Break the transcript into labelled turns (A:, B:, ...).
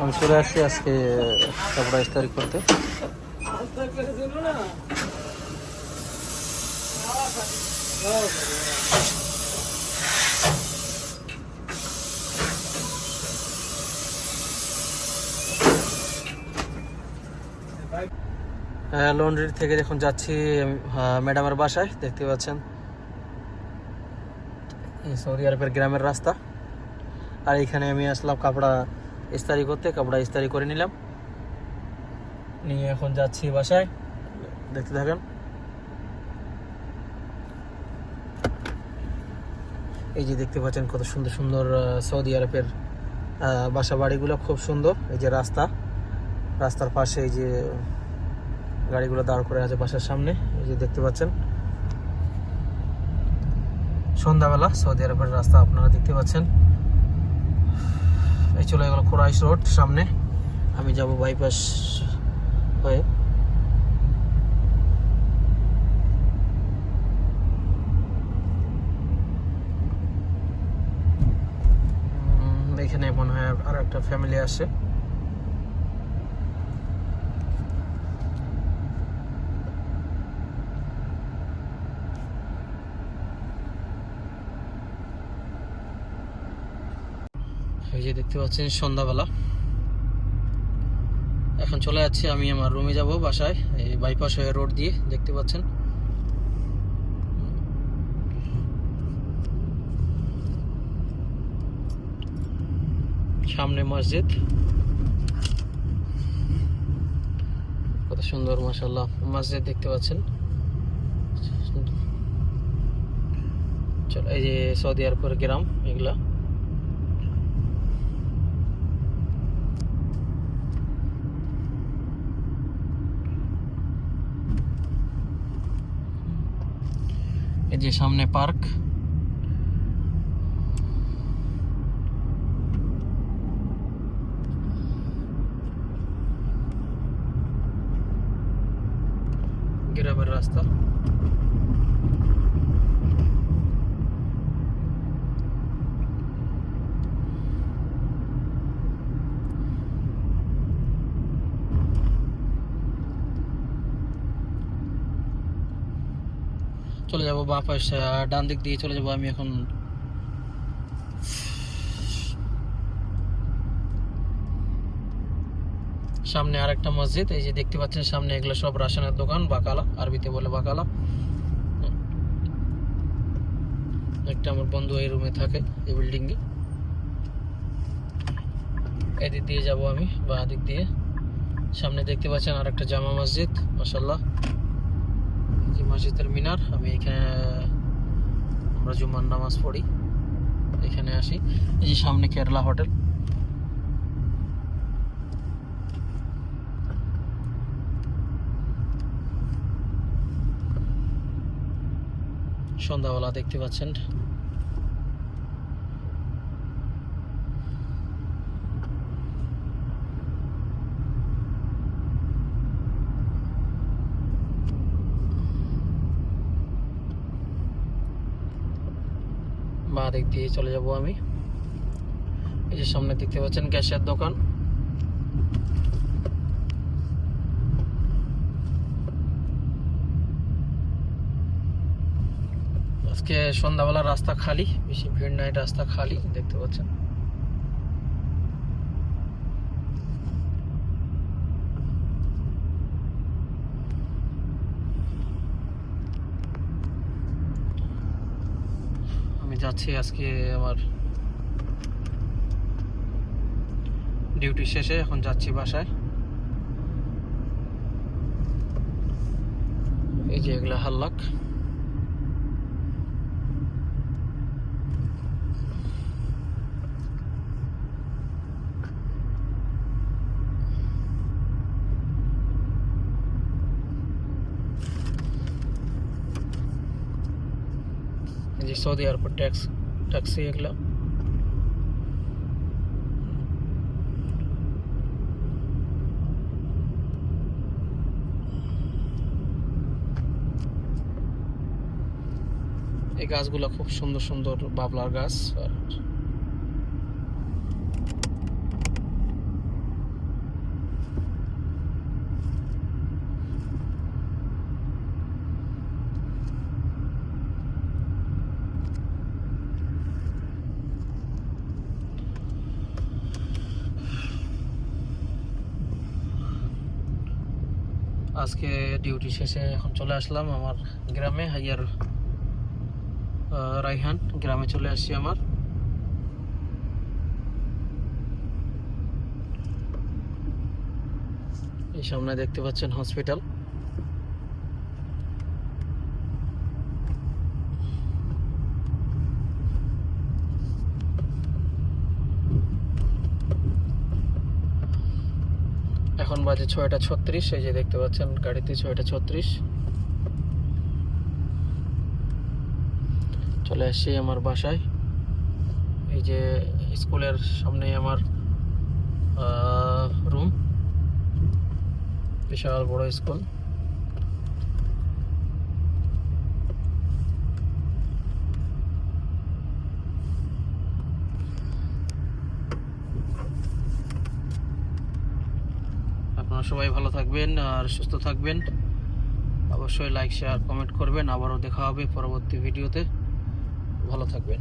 A: আমি চলে আসছি আজকে কাপড়া ইস্তারি করতে। লন্ড্রি থেকে যখন যাচ্ছি ম্যাডামের বাসায়, দেখতে পাচ্ছেন। সৌদি আরবের গ্রামের রাস্তা। আর এখানে আমি আসলাম কাপড়া ইস্তারি করতে কাপড়া ইস্তারি করে নিলাম। নিয়ে এখন যাচ্ছি বাসায়। দেখতে থাকেন। এই যে দেখতে পাচ্ছেন কত সুন্দর সুন্দর সৌদি আরবের বাসা বাড়িগুলো খুব সুন্দর। এই যে রাস্তা। রাস্তার পাশে এই যে গাড়িগুলো দাঁড় করে আছে বাসার সামনে। এই যে দেখতে পাচ্ছেন। সন্ধ্যাবেলা সৌদি আরবের রাস্তা আপনারা দেখতে পাচ্ছেন। চলে গেল কোরাইশ রোড, সামনে। আমি যাব বাইপাস হয়ে। এখানে মনে হয় আর একটা ফ্যামিলি আসে এই যে দেখতে পাচ্ছেন সন্ধ্যাবেলা। এখন চলে যাচ্ছি, আমি আমার রুমে যাব বাসায়, এই বাইপাস হয়ে রোড দিয়ে, দেখতে পাচ্ছেন। সামনে মসজিদ। কত সুন্দর মাসাল্লাহ মসজিদ দেখতে পাচ্ছেন। চলো, এই যে সৌদি আরবের গ্রাম, এগুলা। এই যে সামনে পার্ক গ্রামের রাস্তা চলে যাব বা পাশে ডান দিক দিয়ে চলে যাব, আমি এখন সামনে আরেকটা মসজিদ, এই যে দেখতে পাচ্ছেন সামনে এগুলো সব রাশনের দোকান, বাকালা, আরবিতে বলে বাকালা। একটা আমার বন্ধু এই রুমে থাকে, এই বিল্ডিং এ এদিক দিয়ে যাব আমি, বা দিক দিয়ে। সামনে দেখতে পাচ্ছেন আরেকটা জামা মসজিদ মাসাল্লাহ এই মসজিদের মিনার আমি এখানে, আমরা জুমার নামাজ পড়ি। এখানে আসি। এই যে সামনে কেরালা হোটেল। সন্ধ্যাবেলা দেখতে পাচ্ছেন বা দিক দিয়ে চলে যাব আমি। এই যে সামনে দেখতে পাচ্ছেন গ্যাসের দোকান। আজকে সন্ধ্যাবেলা রাস্তা খালি, বেশি ভিড় নাই, রাস্তা খালি, দেখতে পাচ্ছেন আমি যাচ্ছি আজকে আমার ডিউটি শেষে এখন যাচ্ছি বাসায়। এই যে এগুলো হাল্লাক। যে সৌদি এয়ারপোর্ট ট্যাক্স ট্যাক্সি এগুলো এই গাছগুলো খুব সুন্দর সুন্দর বাবলার গাছ আর আজকে ডিউটি শেষে এখন চলে আসলাম আমার গ্রামে, হাইয়ার রাইহান গ্রামে চলে আসছি আমার। এই সামনে দেখতে পাচ্ছেন হসপিটাল এখন বাজে ছয়টা ছত্রিশ, এই যে দেখতে পাচ্ছেন গাড়িতে ছয়টা ছত্রিশ। চলে আসছি আমার বাসায়। এই যে স্কুলের সামনে আমার রুম বিশাল বড় স্কুল। আপনারা সবাই ভালো থাকবেন আর সুস্থ থাকবেন। অবশ্যই লাইক শেয়ার কমেন্ট করবেন। আবারও দেখা হবে পরবর্তী ভিডিওতে। ভালো থাকবেন।